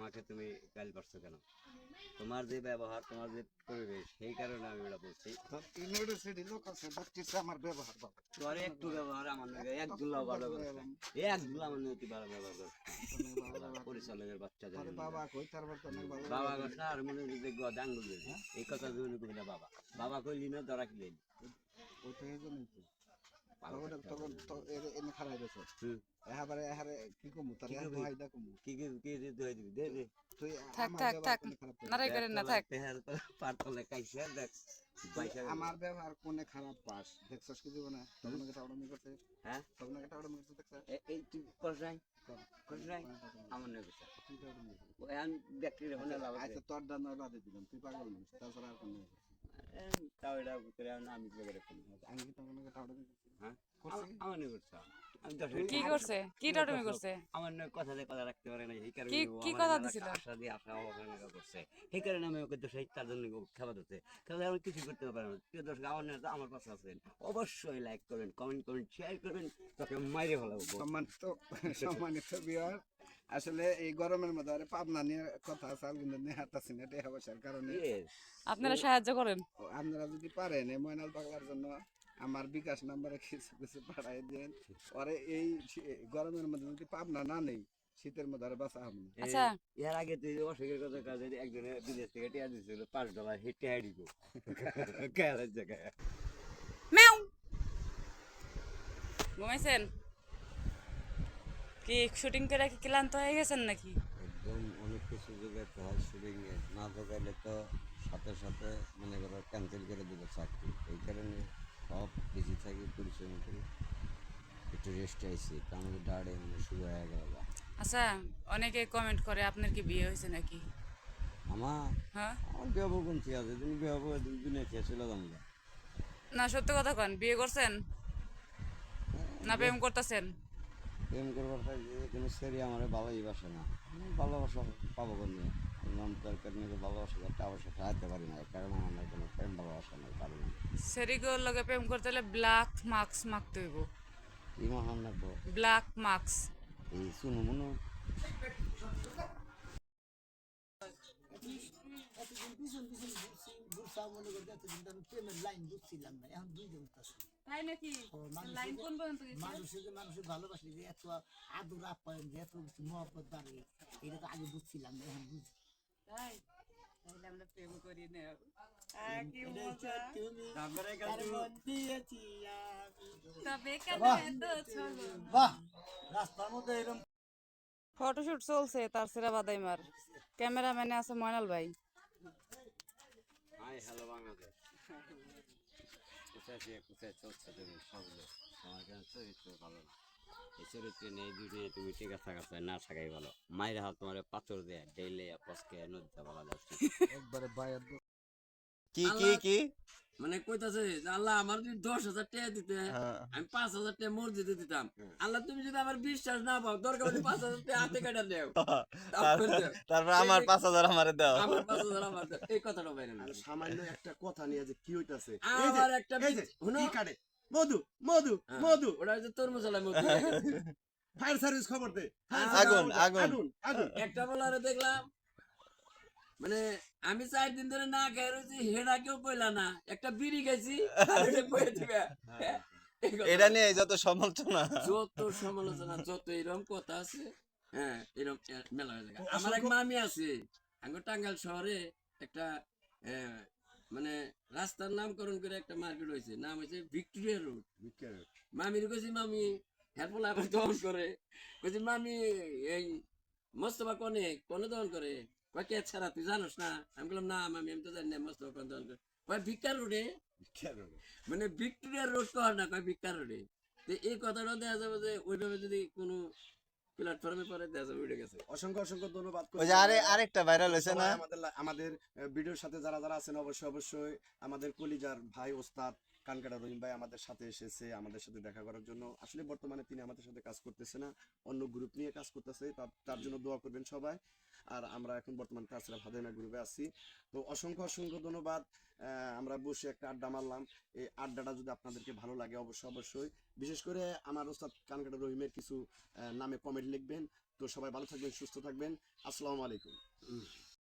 আমাকে তুমি গাল পারছ কেন? তোমার যে ব্যবহার তোমার যে পরিবেশ সেই কারণে আমি এটা বলছি। ইউনিভার্সিটি লোক আছে দেখতেছে আমার ব্যবহার বাবা। একটু ব্যবহার আমার একগুলা ভালো করছে। একগুলা আমার নাকি ভালো ব্যবহার করছে। পরিচালকের বাচ্চা জানে বাবা কই তার তো অনেক ভালো বাবা কথা আর মনে হচ্ছে দেখব এই কথা জন্য বাবা। বাবা কইলি না ধরা কি ওই তো। ভালো তখন তখন তো এনে খারাই গেছে হুম। এহাবারে কি কমু তার কি এক কমু। কি কি কি কি দিবি? দে দে। তুই থাক, আমার থাক, ব্যবহার থাক। কোনে খারাপ করেন না থাক। পারতলে কাইছে দেখ। আমার ব্যবহার কোনে খারাপ পাস? দেখছস কি জীবনে? তখন একটা টাউডমি করছে। হ্যাঁ? তখন দেখছস? এ- এই তুই করছ নাই করছ নাই আমার নাকি তুই টাউডমি করছিস। ওই আমি হলে লাভ আছে। আচ্ছা তোর দান দিলাম। তুই পাগল মানুষ তাছাড়া আর কোনো এ, তাও এটা করে আমি করে করি আমি কি টাউডমি করছি হ্যাঁ? আমার করছ। তুই- কি করছে? কি করছে? আমার নয় কথা দিয়ে কথা রাখতে পারে না এই কারণে কি- কথা দিছিল? আশা দিয়ে আশা অবহেলা করছে। এই কারণে আমি ওকে দোষাই তার জন্য খাবার দিতে কারণ আমি কিছু করতে পারি না। প্রিয় দর্শক আমার নেতা আমার পাশে আছেন। অবশ্যই লাইক করবেন কমেন্ট করবেন শেয়ার করবেন তোকে মাইরে ফেলাবো। সম্মানিত সম্মানিত বিয়ার আসলে এই গরমের মধ্যে আরে পাবনা নিয়ে কথা আছে কিন্তু নিয়ে হাঁটাচ্ছি না পয়সার কারণে। আপনারা সাহায্য করেন। আপনারা যদি পারেন এই ময়নাল পাগলার জন্য। আমার বিকাশ নাম্বারে কিছু কিছু পাঠাই দেন। ওরে এই গরমের মধ্যে যদি পাবনা না নেই শীতের মধ্যে আর বাঁচা হবে না। আচ্ছা। এর আগে তুই অসুখের কথা কাজে একজনে বিদেশ থেকে টিয়া দিয়েছিল পাঁচ ডলার হে টিয়া দিব। কেয়ারের জায়গায়? ম্যাও ঘুমাইছেন? কি শুটিং করে কি ক্লান্ত হয়ে গেছেন নাকি? একদম অনেক কিছু যোগাইতে হয় শুটিংয়ে না যোগাইলে তো সাথে সাথে মনে করো ক্যান্সেল করে দেবে চাকরি। এই কারণে একটু রেস্ট আমাদের ডাড়ে মানে শুরু হয়ে গেল আচ্ছা অনেকে কমেন্ট করে আপনার কি বিয়ে হয়েছে নাকি? আমার? হ্যাঁ? আমার বিয়ে হব কোন ঠিক আছে তুমি বিয়ে হব দুই দিনে খেয়ে চলে যাব না সত্যি কথা কন বিয়ে করছেন? না প্রেম করতেছেন? প্রেম করবার যে কোনো সেরি আমার ভালোই বাসে না ভালোবাসা পাবো কোন নাম দরকার নিয়ে ভালোবাসা একটা অবশ্য খাওয়াতে পারি না কারণে আমার কোনো প্রেম ভালোবাসা নেই না। সেরিগোর লগে প্রেম করতে হলে ব্ল্যাক মার্কস মাখতে হইব ব্ল্যাক মার্কস এই শুনো মনো তাই নাকি লাইন কোন পর্যন্ত গেছে মানুষের ভালোবাসি যে এত আদর আপ্যায়ন যে এত মহব্বত বাড়ে এটা তো আগে বুঝছিলাম না এখন বুঝি তাই তাহলে আমরা প্রেম করি না ফটোশুট চলছে তার সেরা বাদাইমার ক্যামেরাম্যানে আছে ময়নাল ভাই হাই হ্যালো বাংলাদেশ কোথায় দিয়ে কোথায় চলছে তুমি সবগুলো তোমার কেন চরিত্র ভালো না এই চরিত্র নেই দুটো তুমি টিকা থাকা চাই না থাকাই ভালো। মায়ের হাত তোমার পাথর দেয় ডেইলে পস্কে নদীতে বলা যাচ্ছে একবারে বায়ার কি কি কি? মানে কইতাছে যে আল্লাহ আমার যদি দশ হাজার টাকা দিতে আমি পাঁচ হাজার টাকা মসজিদে দিতাম। আল্লাহ তুমি যদি আমার বিশ্বাস না পাও দরকার হলে পাঁচ হাজার টাকা হাতে কাটা দেও। তারপর আমার পাঁচ হাজার আমারে দাও। আমার পাঁচ হাজার আমার দাও। এই কথাটা বাইরে না। সামান্য একটা কথা নিয়ে যে কি হইতাছে? আমার একটা শুনো। কাটে মধু মধু হ্যাঁ, মধু। ওটা হচ্ছে তরমুজ আলাই মধু। ফায়ার সার্ভিস খবর দে। আগুন, আগুন। আগুন একটা বলারে দেখলাম মানে আমি চার দিন ধরে না খেয়ে রয়েছি হেডা কেউ কইলা না। একটা বিড়ি খাইছি আর এটা দিবে। এটা নিয়ে যত সমালোচনা। যত সমালোচনা যত এরকম কথা আছে হ্যাঁ এরকম মেলা হয়ে যায়। আমার এক মামি আছে আঙ্গ টাঙ্গাইল শহরে একটা মানে রাস্তার নামকরণ করে একটা মার্কেট হয়েছে। নাম হয়েছে ভিক্টোরিয়া রোড। মামির কইছি মামি হেরপল আবার দহন করে। কইছি মামি এই মোস্তফা কনে? কনে দহন করে? কয় কে ছাড়া তুই জানোস না? আমি বললাম না মামি আমি তো জানি না মোস্তফা কনে দহন করে। কয় ভিক্ষা রোডে? মানে ভিক্টোরিয়া রোড কর না কয় ভিক্ষা রোডে। তো এই কথাটা দেখা যাবে যে ওইভাবে যদি কোনো প্ল্যাটফর্মে পরে দেখা যাবে উঠে গেছে। অসংখ্য অসংখ্য ধন্যবাদ ওই যে আরে আরেকটা ভাইরাল হয়েছে না? আমাদের আমাদের ভিডিওর সাথে যারা যারা আছেন অবশ্যই অবশ্যই আমাদের কলিজার ভাই ওস্তাদ কানকাটা রহিম ভাই আমাদের সাথে এসেছে, আমাদের সাথে দেখা করার জন্য। আসলে বর্তমানে তিনি আমাদের সাথে কাজ করতেছে না, অন্য গ্রুপ নিয়ে কাজ করতেছে তার জন্য দোয়া করবেন সবাই। আর আমরা এখন বর্তমান তাছাড়া ভাদাইমা গ্রুপে আছি। তো অসংখ্য অসংখ্য ধন্যবাদ। আমরা বসে একটা আড্ডা মারলাম। এই আড্ডাটা যদি আপনাদেরকে ভালো লাগে অবশ্যই অবশ্যই। বিশেষ করে আমার ওস্তাদ কানকাটা রহিমের কিছু নামে কমেন্ট লিখবেন। তো সবাই ভালো থাকবেন, সুস্থ থাকবেন। আসসালামু আলাইকুম।